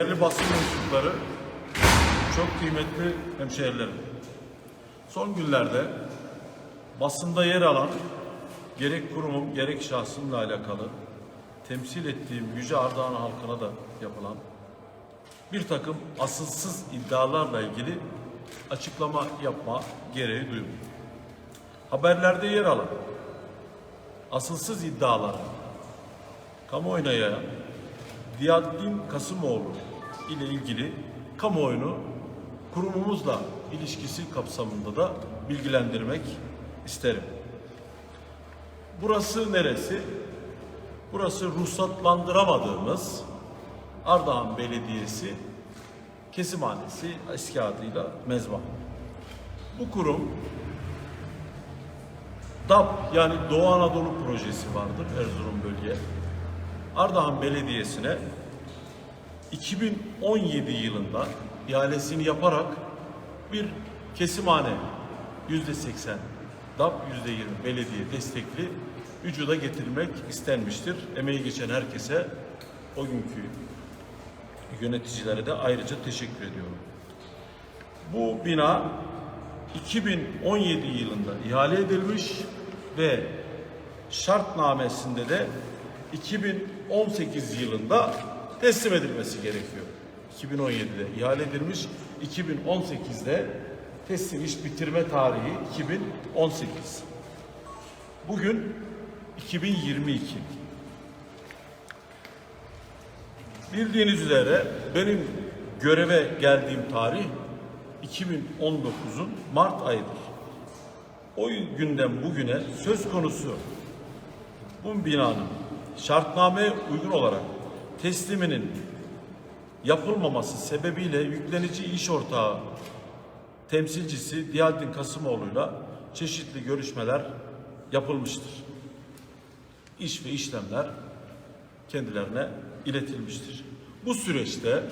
Değerli basın mensupları, çok kıymetli hemşehrilerim. Son günlerde basında yer alan gerek kurumum gerek şahsımla alakalı temsil ettiğim Yüce Ardahan halkına da yapılan bir takım asılsız iddialarla ilgili açıklama yapma gereği duydum. Haberlerde yer alan asılsız iddialar kamuoyuna yayan Diyaddin Kasımoğlu ile ilgili kamuoyunu kurumumuzla ilişkisi kapsamında da bilgilendirmek isterim. Burası neresi? Burası ruhsatlandıramadığımız Ardahan Belediyesi Kesimhanesi eski adıyla Mezba. Bu kurum DAP yani Doğu Anadolu projesi vardır Erzurum bölge. Ardahan Belediyesi'ne 2017 yılında ihalesini yaparak bir kesimhane yüzde 80 DAP yüzde 20 belediye destekli vücuda getirmek istenmiştir. Emeği geçen herkese o günkü yöneticilere de ayrıca teşekkür ediyorum. Bu bina 2017 yılında ihale edilmiş ve şartnamesinde de 2018 yılında teslim edilmesi gerekiyor. 2017'de ihale edilmiş, 2018'de teslim iş bitirme tarihi 2018. Bugün 2022. Bildiğiniz üzere benim göreve geldiğim tarih 2019'un Mart ayıdır. O günden bugüne söz konusu bu binanın şartnameye uygun olarak tesliminin yapılmaması sebebiyle yüklenici iş ortağı temsilcisi Diyaldin Kasımoğlu'yla çeşitli görüşmeler yapılmıştır. İş ve işlemler kendilerine iletilmiştir. Bu süreçte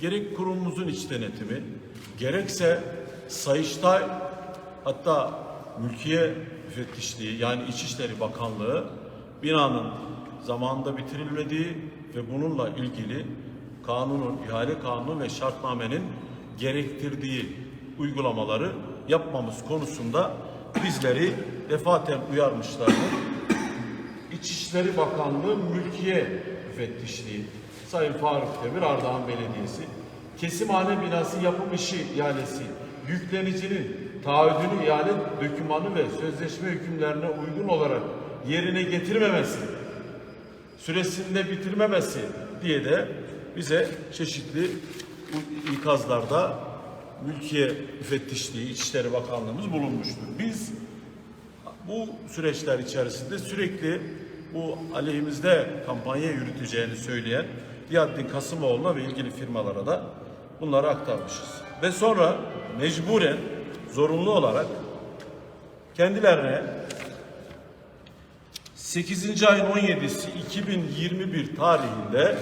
gerek kurumumuzun iç denetimi, gerekse Sayıştay hatta Mülkiye Müfettişliği yani İçişleri Bakanlığı binanın zamanında bitirilmediği ve bununla ilgili kanunun, ihale kanunu ve şartnamenin gerektirdiği uygulamaları yapmamız konusunda bizleri defaten uyarmışlardır. İçişleri Bakanlığı Mülkiye Müfettişliği, Sayın Faruk Demir Ardahan Belediyesi, kesimhane binası yapım işi ihalesi, yüklenicinin taahhüdünü ihale dökümanı ve sözleşme hükümlerine uygun olarak yerine getirmemesi, süresinde bitirmemesi diye de bize çeşitli ikazlarda Mülkiye Müfettişliği, İçişleri Bakanlığımız bulunmuştur. Biz bu süreçler içerisinde sürekli bu aleyhimizde kampanya yürüteceğini söyleyen Diyaddin Kasımoğlu'na ve ilgili firmalara da bunları aktarmışız. Ve sonra mecburen zorunlu olarak kendilerine 8. ayın 17'si 2021 tarihinde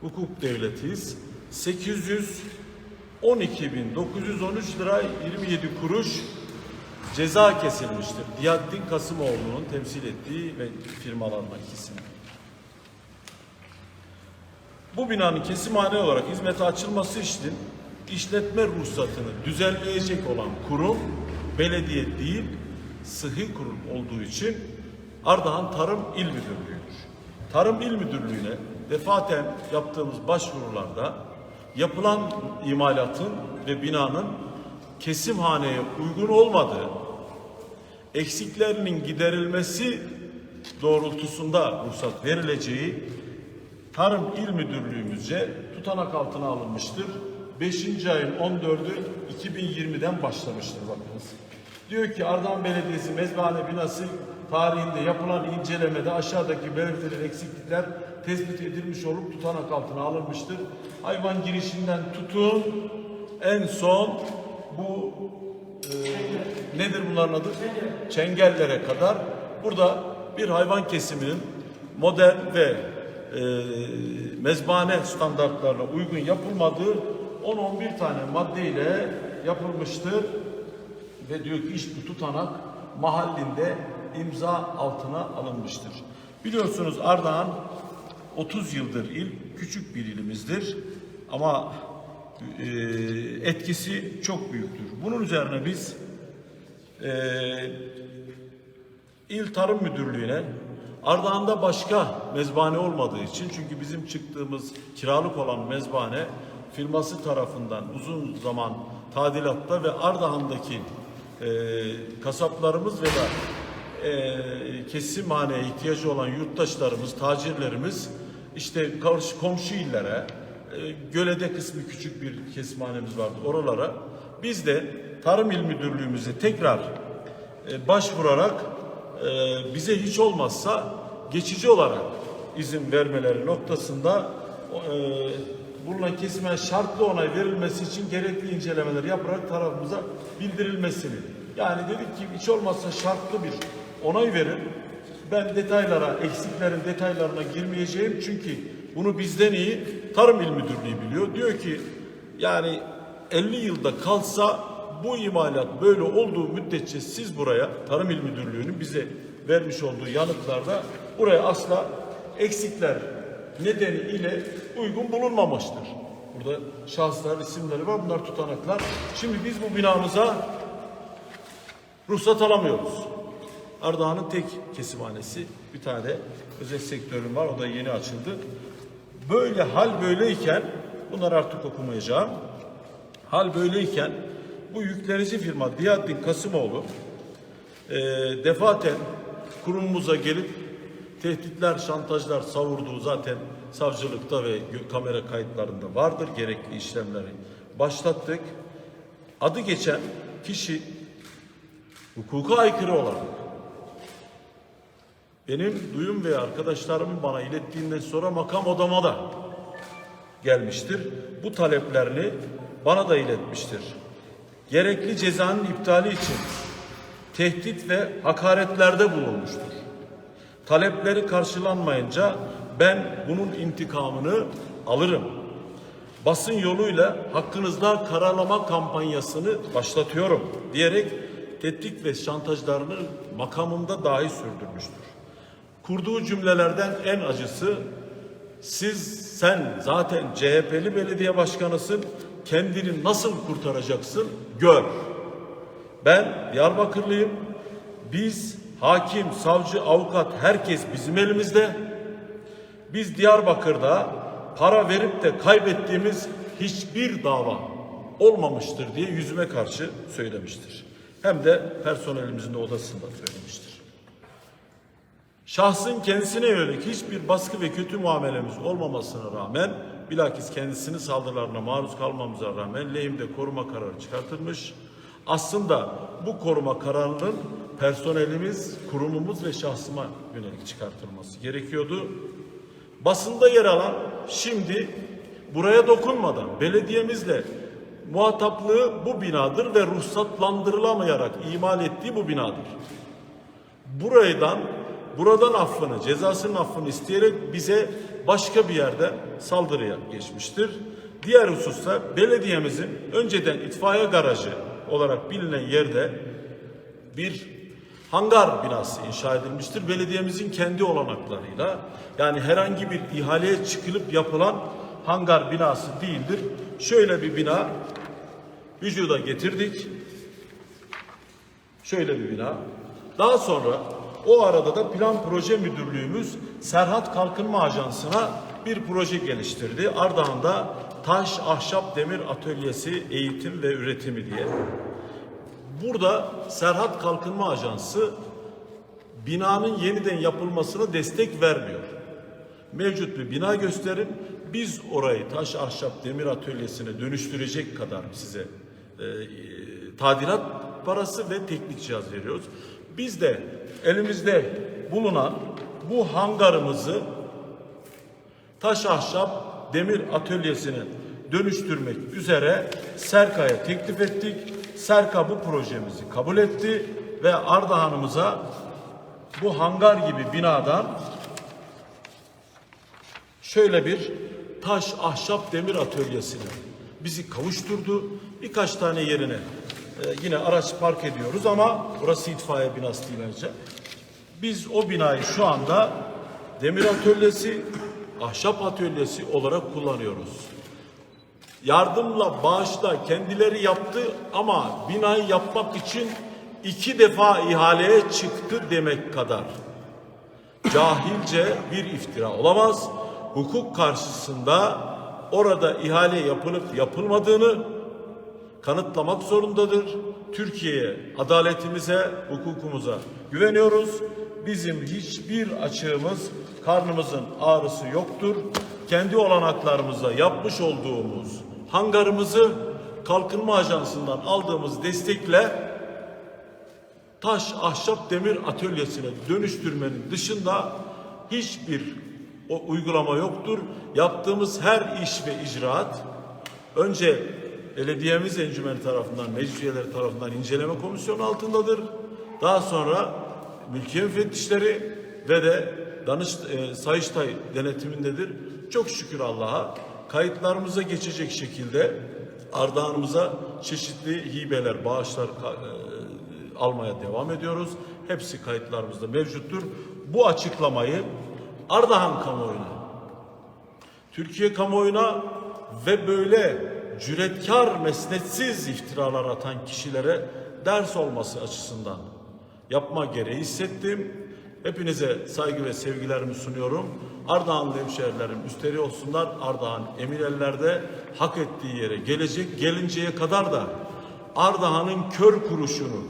hukuk devletiyiz. 812.913 lira 27 kuruş ceza kesilmiştir. Diyaddin Kasımoğlu'nun temsil ettiği ve firmalarına ikisinin. Bu binanın kesimhane olarak hizmete açılması için işletme ruhsatını düzenleyecek olan kurum belediye değil, sıhhi kurum olduğu için Ardahan Tarım İl Müdürlüğü'dür. Tarım İl Müdürlüğü'ne defaten yaptığımız başvurularda yapılan imalatın ve binanın kesimhaneye uygun olmadığı, eksiklerinin giderilmesi doğrultusunda ruhsat verileceği Tarım İl Müdürlüğümüzce tutanak altına alınmıştır. 5. ayın 14'ü 2020'den başlamıştır bakınız. Diyor ki Ardahan Belediyesi mezbahane binası tarihinde yapılan incelemede aşağıdaki belirtilen eksiklikler tespit edilmiş olup tutanak altına alınmıştır. Hayvan girişinden tutun en son bu e, nedir bunların adı? Çengellere kadar burada bir hayvan kesiminin modern ve e, mezbahane standartlarına uygun yapılmadığı 10-11 tane maddeyle yapılmıştır ve diyor ki iş bu tutanak mahallinde imza altına alınmıştır. Biliyorsunuz Ardahan 30 yıldır il küçük bir ilimizdir ama e, etkisi çok büyüktür. Bunun üzerine biz e, İl Tarım Müdürlüğü'ne Ardahan'da başka mezbahane olmadığı için çünkü bizim çıktığımız kiralık olan mezbahane firması tarafından uzun zaman tadilatta ve Ardahan'daki e, kasaplarımız ve de e, kesimhaneye ihtiyacı olan yurttaşlarımız, tacirlerimiz işte karşı komşu illere, e, Göle'de kısmı küçük bir kesimhanemiz vardı oralara. Biz de Tarım İl Müdürlüğümüze tekrar e, başvurarak e, bize hiç olmazsa geçici olarak izin vermeleri noktasında e, bulunan kesime şartlı onay verilmesi için gerekli incelemeler yaparak tarafımıza bildirilmesini. Yani dedik ki hiç olmazsa şartlı bir onay verin. Ben detaylara, eksiklerin detaylarına girmeyeceğim çünkü bunu bizden iyi Tarım İl Müdürlüğü biliyor. Diyor ki yani 50 yılda kalsa bu imalat böyle olduğu müddetçe siz buraya Tarım İl Müdürlüğü'nün bize vermiş olduğu yanıtlarda buraya asla eksikler nedeniyle uygun bulunmamıştır. Burada şahıslar isimleri var bunlar tutanaklar. Şimdi biz bu binamıza ruhsat alamıyoruz. Ardahan'ın tek kesimhanesi bir tane özel sektörün var o da yeni açıldı. Böyle hal böyleyken bunları artık okumayacağım. Hal böyleyken bu yüklenici firma Diyaddin Kasımoğlu e, defaten kurumumuza gelip tehditler, şantajlar savurduğu zaten savcılıkta ve kamera kayıtlarında vardır. Gerekli işlemleri başlattık. Adı geçen kişi hukuka aykırı olarak benim duyum ve arkadaşlarımın bana ilettiğinden sonra makam odama da gelmiştir. Bu taleplerini bana da iletmiştir. Gerekli cezanın iptali için tehdit ve hakaretlerde bulunmuştur. Talepleri karşılanmayınca ben bunun intikamını alırım. Basın yoluyla hakkınızda karalama kampanyasını başlatıyorum diyerek tehdit ve şantajlarını makamımda dahi sürdürmüştür. Kurduğu cümlelerden en acısı siz sen zaten CHP'li belediye başkanısın kendini nasıl kurtaracaksın gör. Ben Diyarbakırlıyım. Biz hakim, savcı, avukat herkes bizim elimizde. Biz Diyarbakır'da para verip de kaybettiğimiz hiçbir dava olmamıştır diye yüzüme karşı söylemiştir. Hem de personelimizin odasında söylemiştir. Şahsın kendisine yönelik hiçbir baskı ve kötü muamelemiz olmamasına rağmen bilakis kendisinin saldırılarına maruz kalmamıza rağmen lehimde koruma kararı çıkartılmış. Aslında bu koruma kararının personelimiz, kurumumuz ve şahsıma yönelik çıkartılması gerekiyordu. Basında yer alan şimdi buraya dokunmadan belediyemizle muhataplığı bu binadır ve ruhsatlandırılamayarak imal ettiği bu binadır buradan buradan affını, cezasının affını isteyerek bize başka bir yerde saldırıya geçmiştir. Diğer hususta belediyemizin önceden itfaiye garajı olarak bilinen yerde bir hangar binası inşa edilmiştir. Belediyemizin kendi olanaklarıyla yani herhangi bir ihaleye çıkılıp yapılan hangar binası değildir. Şöyle bir bina vücuda getirdik. Şöyle bir bina. Daha sonra o arada da plan proje müdürlüğümüz Serhat Kalkınma Ajansı'na bir proje geliştirdi. Ardahan'da taş, ahşap, demir atölyesi eğitim ve üretimi diye. Burada Serhat Kalkınma Ajansı binanın yeniden yapılmasına destek vermiyor. Mevcut bir bina gösterin. Biz orayı taş, ahşap, demir atölyesine dönüştürecek kadar size e, tadilat parası ve teknik cihaz veriyoruz. Biz de elimizde bulunan bu hangarımızı taş ahşap demir atölyesine dönüştürmek üzere Serka'ya teklif ettik. Serka bu projemizi kabul etti ve Ardahan'ımıza bu hangar gibi binadan şöyle bir taş, ahşap, demir atölyesine bizi kavuşturdu. Birkaç tane yerine e, yine araç park ediyoruz ama burası itfaiye binası değil ayrıca. Biz o binayı şu anda demir atölyesi, ahşap atölyesi olarak kullanıyoruz. Yardımla, bağışla kendileri yaptı ama binayı yapmak için iki defa ihaleye çıktı demek kadar cahilce bir iftira olamaz. Hukuk karşısında orada ihale yapılıp yapılmadığını kanıtlamak zorundadır. Türkiye'ye, adaletimize, hukukumuza güveniyoruz. Bizim hiçbir açığımız, karnımızın ağrısı yoktur. Kendi olanaklarımızla yapmış olduğumuz hangarımızı Kalkınma Ajansı'ndan aldığımız destekle taş, ahşap, demir atölyesine dönüştürmenin dışında hiçbir o uygulama yoktur. Yaptığımız her iş ve icraat önce belediyemiz encümeni tarafından, meclis üyeleri tarafından inceleme komisyonu altındadır. Daha sonra mülkiye müfettişleri ve de danış, e, Sayıştay denetimindedir. Çok şükür Allah'a kayıtlarımıza geçecek şekilde Ardahan'ımıza çeşitli hibeler, bağışlar e, almaya devam ediyoruz. Hepsi kayıtlarımızda mevcuttur. Bu açıklamayı Ardahan kamuoyuna, Türkiye kamuoyuna ve böyle cüretkar, mesnetsiz iftiralar atan kişilere ders olması açısından yapma gereği hissettim. Hepinize saygı ve sevgilerimi sunuyorum. Ardahanlı hemşehrilerim üstleri olsunlar. Ardahan emin ellerde hak ettiği yere gelecek. Gelinceye kadar da Ardahan'ın kör kuruşunu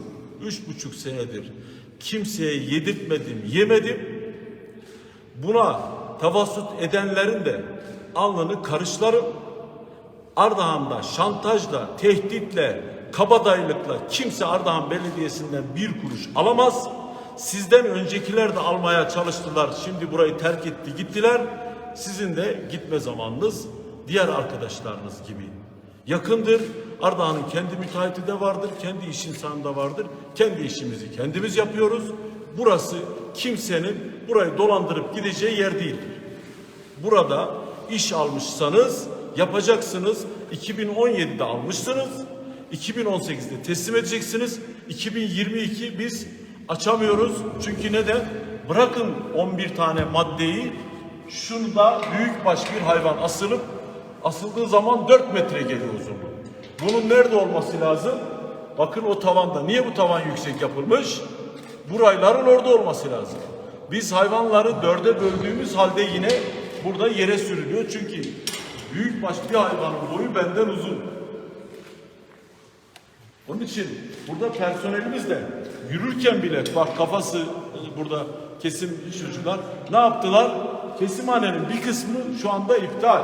üç buçuk senedir kimseye yedirtmedim, yemedim. Buna tavassut edenlerin de alnını karışlarım. Ardahan'da şantajla, tehditle, kabadayılıkla kimse Ardahan Belediyesi'nden bir kuruş alamaz. Sizden öncekiler de almaya çalıştılar. Şimdi burayı terk etti, gittiler. Sizin de gitme zamanınız diğer arkadaşlarınız gibi yakındır. Ardahan'ın kendi müteahhiti de vardır, kendi iş insanı da vardır. Kendi işimizi kendimiz yapıyoruz. Burası kimsenin burayı dolandırıp gideceği yer değildir. Burada iş almışsanız yapacaksınız. 2017'de almışsınız. 2018'de teslim edeceksiniz. 2022 biz açamıyoruz. Çünkü neden? Bırakın 11 tane maddeyi şunda büyükbaş bir hayvan asılıp asıldığı zaman 4 metre geliyor uzunluğu. Bunun nerede olması lazım? Bakın o tavanda. Niye bu tavan yüksek yapılmış? Bu rayların orada olması lazım. Biz hayvanları dörde böldüğümüz halde yine burada yere sürülüyor. Çünkü büyükbaş bir hayvanın boyu benden uzun. Onun için burada personelimiz de yürürken bile bak kafası burada kesim çocuklar ne yaptılar? Kesimhanenin bir kısmı şu anda iptal.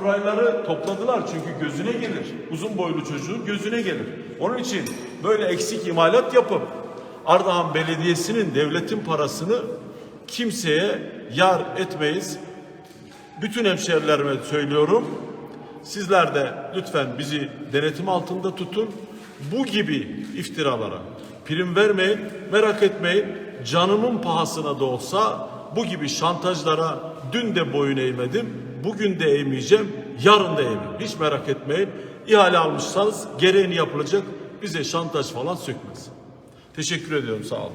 Burayları topladılar çünkü gözüne gelir. Uzun boylu çocuğun gözüne gelir. Onun için böyle eksik imalat yapıp Ardahan Belediyesi'nin devletin parasını kimseye yar etmeyiz. Bütün hemşerilerime söylüyorum. Sizler de lütfen bizi denetim altında tutun. Bu gibi iftiralara prim vermeyin, merak etmeyin. Canımın pahasına da olsa bu gibi şantajlara dün de boyun eğmedim, bugün de eğmeyeceğim, yarın da eğmem. Hiç merak etmeyin. İhale almışsanız gereğini yapılacak. Bize şantaj falan sökmez. Teşekkür ediyorum, sağ olun.